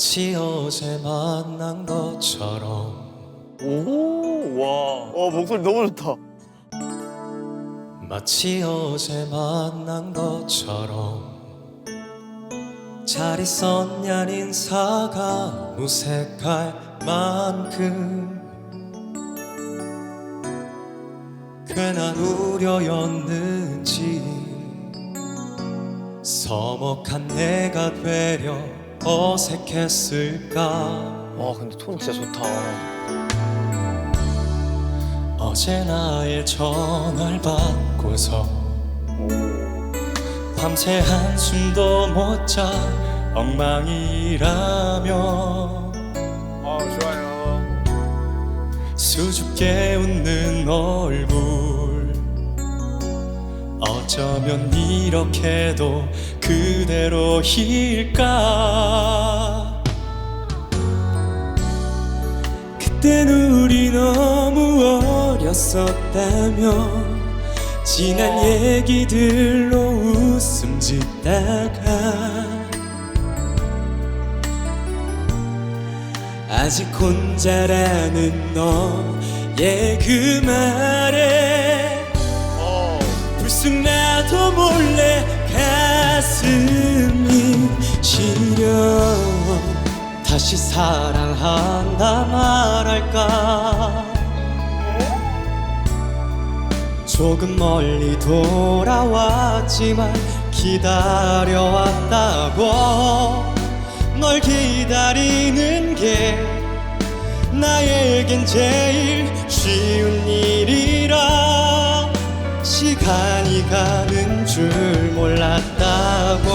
마치 어제 만난 것처럼 오, 와. 어, 목소리 너무 좋다. 마치 어제 만난 것처럼 잘 있었냐 인사가 무색할 만큼 괜한 우려였는지 서먹한 내가 되려 어색했을까 와, 근데 톤 진짜 좋다. 어제 나의 전화를 받고서 밤새 한숨도 못 자 엉망이라며 아, 좋아요. 수줍게 웃는 얼굴 어쩌면 이렇게도 그대로일까 그땐 우리 너무 어렸었다며 지난 얘기들로 웃음 짓다가 아직 혼자라는 너의 그 말에 어. 불쑥 나도 몰래 가 슴이 시려 다시 사랑한다 말할까? 조금 멀리 돌아왔지만 기다려왔다고 널 기다리는 게 나에겐 제일 쉬운 일이라 시간이 가는 줄 몰랐다고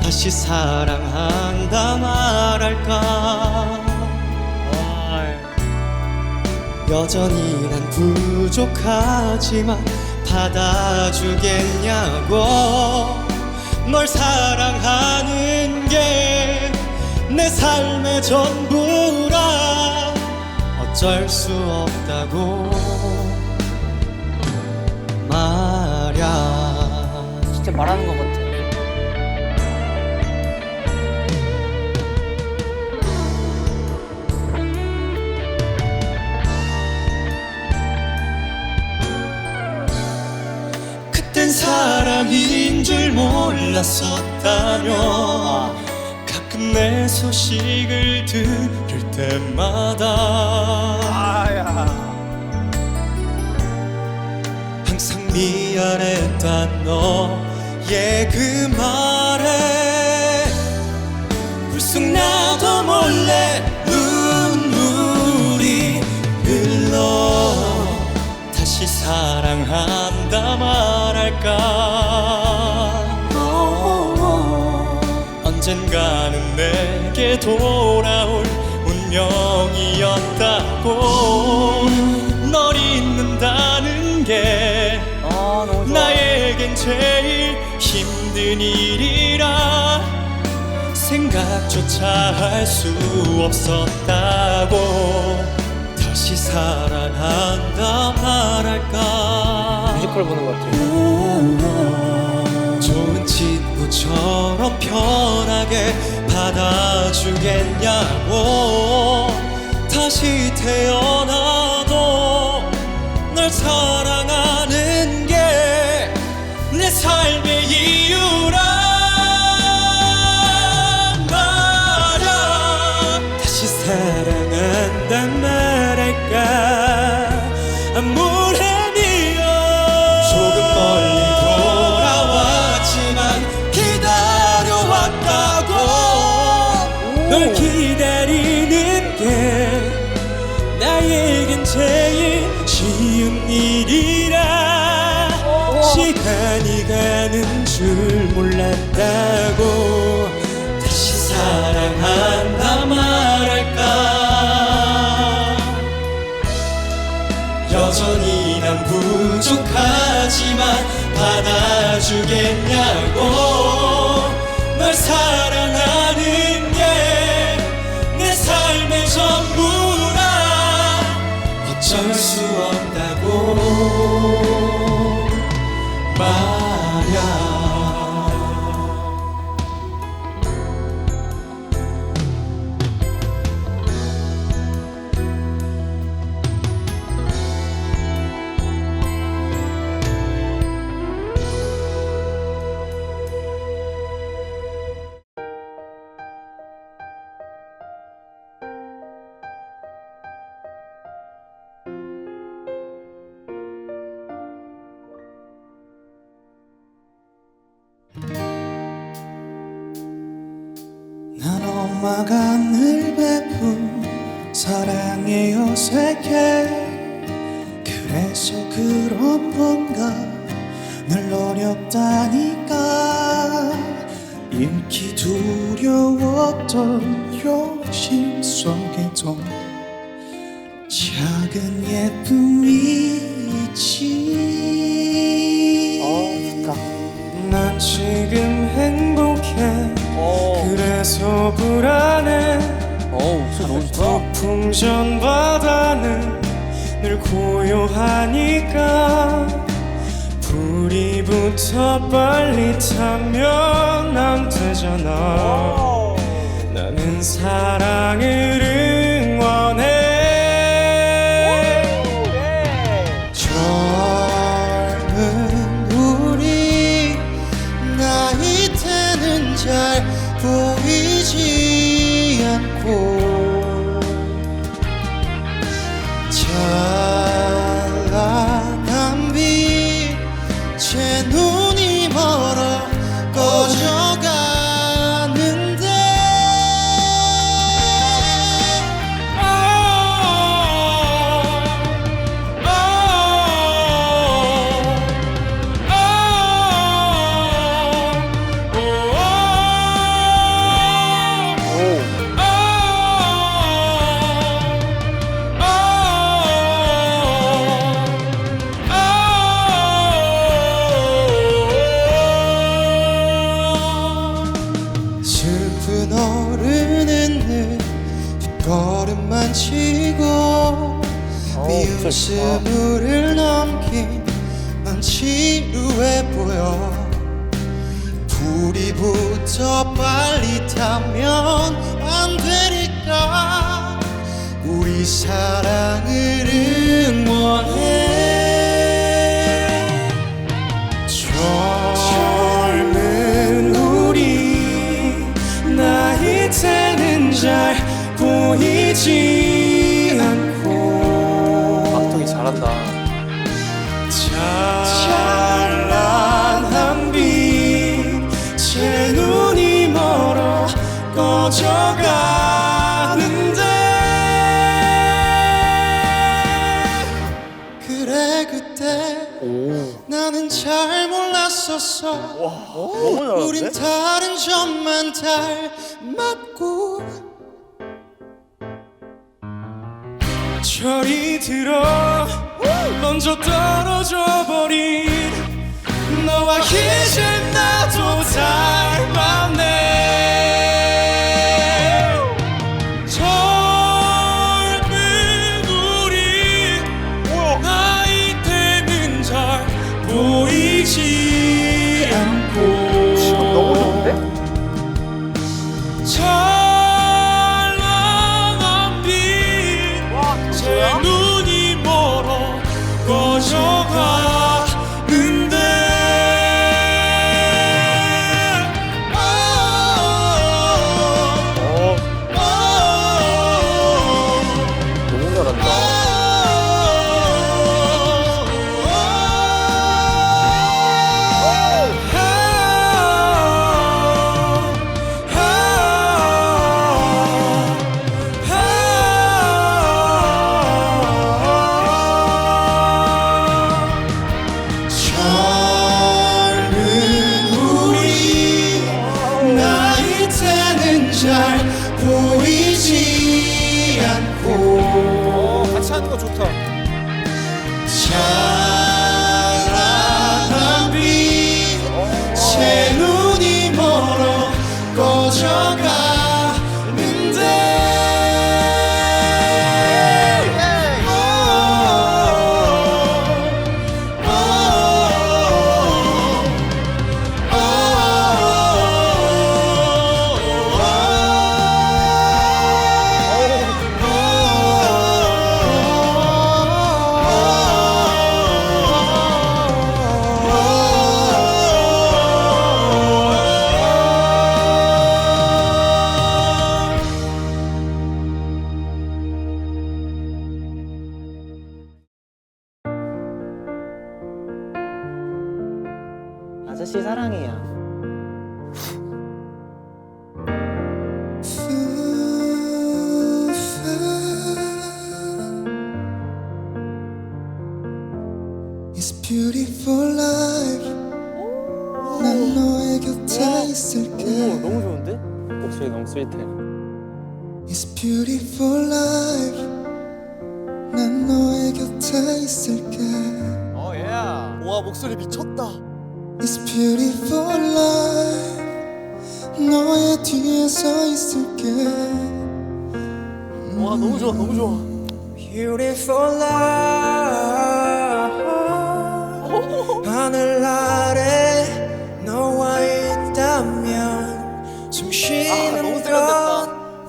다시 사랑한다 말할까? 여전히 난 부족하지만 받아주겠냐고 널 사랑하는 게 내 삶의 전부라 어쩔 수 없다고 말하는 것 같아. 그땐 사람인 줄 몰랐었다며 가끔 내 소식을 들을 때마다. 항상 미안했단 너 의 그 말에 불쑥 나도 몰래 눈물이 흘러 다시 사랑한다 말할까 언젠가는 내게 돌아올 운명이었다고 널 잊는다는 게 아. 나에겐 제일 힘든 일이라 생각조차 할 수 없었다고. 다시 사랑한다 말할까? 뮤지컬 보는 것 같아. 좋은 친구처럼 편하게 받아주겠냐고. 다시 태어나도 널 사랑 시간이 가는 줄 몰랐다고 다시 사랑한다 말할까? 여전히 난 부족하지만 받아주겠냐고 말 엄마가 늘 베푼 사랑에 어색해 그래서 그런 건가 늘 어렵다니까 잃기 두려웠던 욕심 속에도 작은 예쁨이 있지 어. 난 지금 어. 그래서 불안해. 어 너무 좋다. 풍전 바다는 늘 고요하니까. 불이 붙어 빨리 타면 안 되잖아. 나는 사랑을 치고 비웃음을 넘긴 넌 지루해 보여. 불이 붙어 빨리 타면 안 되니까 우리 사랑을 응원해 잘 몰랐었어 우린? 다른 점만 닮았고 철이 들어 먼저 떨어져 버린 너와 이제 나도 닮 않고 같이 하는 거 좋다. 스윗해. It's beautiful life 난 너의 곁에 있을게 어, 예. 와, 목소리 미쳤다. It's beautiful life 너의 뒤에 서 있을게 와, 너무 좋아, 너무 좋아. Beautiful life 하늘 아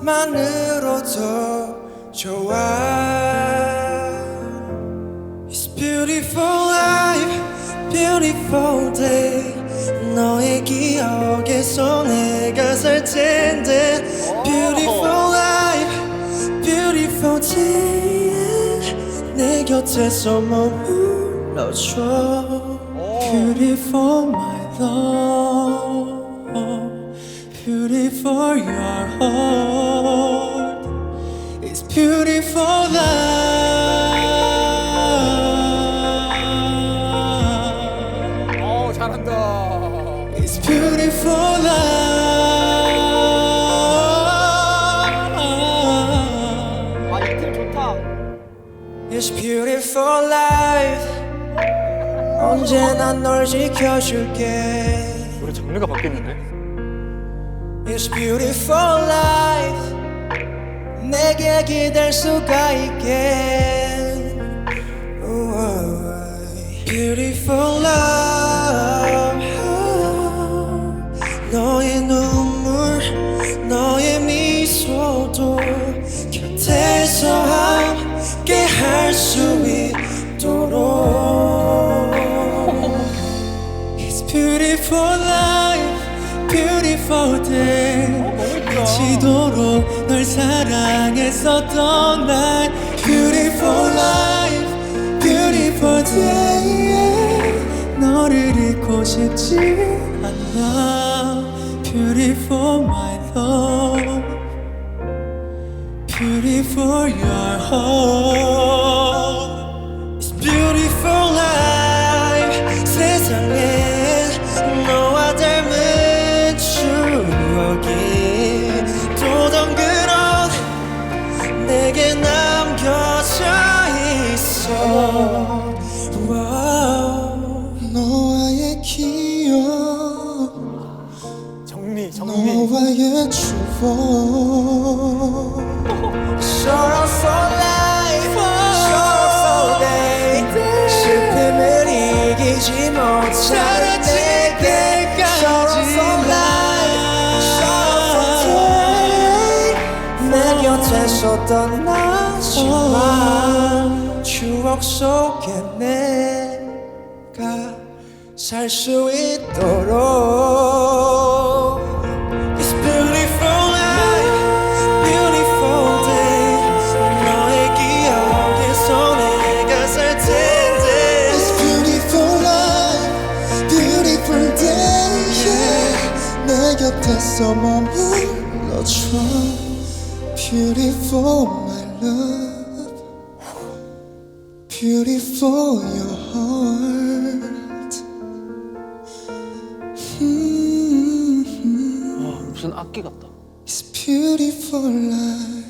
것만으로도 좋아 It's beautiful life, beautiful day 너의 기억에서 내가 살 텐데 Beautiful life, beautiful day 내 곁에서 머물러줘 Beautiful my love Beautiful your heart It's beautiful life 어, 잘한다. It's beautiful life 아, 이팀 좋다. It's beautiful life 언제나 널 지켜줄게 노래 장르가 바뀌었는데? It's beautiful life 내게 기댈 수가 있게 우와. Beautiful love 날. Beautiful life, beautiful day. 너를 잊고 싶지 않아. Beautiful my love, beautiful your heart. 너와의 기억 정리, 정리. 너와의 추억 Sorrow for life, sorrow for day 슬픔을 이기지 못하는 내게 Sorrow for life, sorrow for day 내 곁에서 떠나지 마 추억 속에 내가 살 수 있도록 It's beautiful life, beautiful day. 너의 기억에서 내가 살 텐데. It's beautiful life, beautiful day. Yeah. 내 곁에서 머물러줘. Beautiful my love, beautiful your heart. 음. 무슨 악기 같다. It's beautiful life.